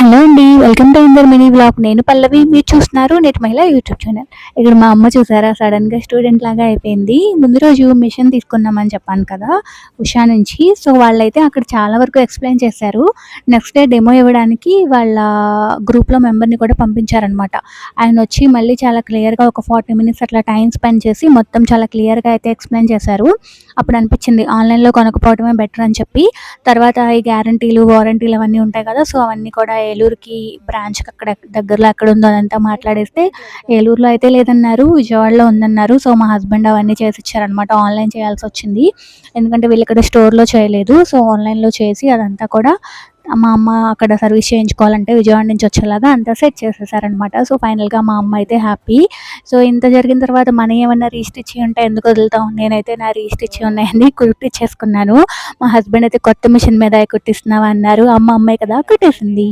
Hello అండి welcome to ఇందర్ mini blog. నేను పల్లవి మీరు చూస్తున్నారు నేటి మహిళ యూట్యూబ్ ఛానల్. ఇక్కడ మా అమ్మ చూసారా సడన్గా స్టూడెంట్ లాగా అయిపోయింది. ముందు రోజు మిషన్ తీసుకున్నామని చెప్పాను కదా ఉషా నుంచి. సో వాళ్ళైతే అక్కడ చాలా వరకు ఎక్స్ప్లెయిన్ చేశారు. నెక్స్ట్ డే డెమో ఇవ్వడానికి వాళ్ళ గ్రూప్లో మెంబర్ని కూడా పంపించారనమాట ఆయన వచ్చి మళ్ళీ చాలా క్లియర్గా ఒక ఫార్టీ మినిట్స్ అట్లా టైం స్పెండ్ చేసి మొత్తం చాలా క్లియర్గా అయితే ఎక్స్ప్లెయిన్ చేశారు. అప్పుడు అనిపించింది ఆన్లైన్లో కొనకపోవడమే బెటర్ అని చెప్పి. తర్వాత ఈ గ్యారంటీలు వారంటీలు అవన్నీ ఉంటాయి కదా సో అవన్నీ కూడా ఏలూరుకి బ్రాంచ్కి అక్కడ దగ్గరలో ఎక్కడ ఉందో అదంతా మాట్లాడేస్తే ఏలూరులో అయితే లేదన్నారు విజయవాడలో ఉందన్నారు. సో మా హస్బెండ్ అవన్నీ చేసి ఇచ్చారనమాట ఆన్లైన్ చేయాల్సి వచ్చింది. ఎందుకంటే వీళ్ళు ఇక్కడ స్టోర్లో చేయలేదు. సో ఆన్లైన్లో చేసి అదంతా కూడా మా అమ్మ అక్కడ సర్వీస్ చేయించుకోవాలంటే విజయవాడ నుంచి వచ్చేలాగా అంతా సెట్ చేసేసారనమాట సో ఫైనల్గా మా అమ్మ అయితే హ్యాపీ సో ఇంత జరిగిన తర్వాత మన ఏమన్నా రీస్టిచ్ ఉంటే ఎందుకు వదులుతాం నేనైతే నా రీస్టిచ్ ఉన్నాయని కుట్టించేసుకున్నాను మా హస్బెండ్ అయితే కొత్త మిషన్ మీద కుట్టిస్తున్నావా అన్నారు. అమ్మ అమ్మాయి కదా కుట్టేసింది.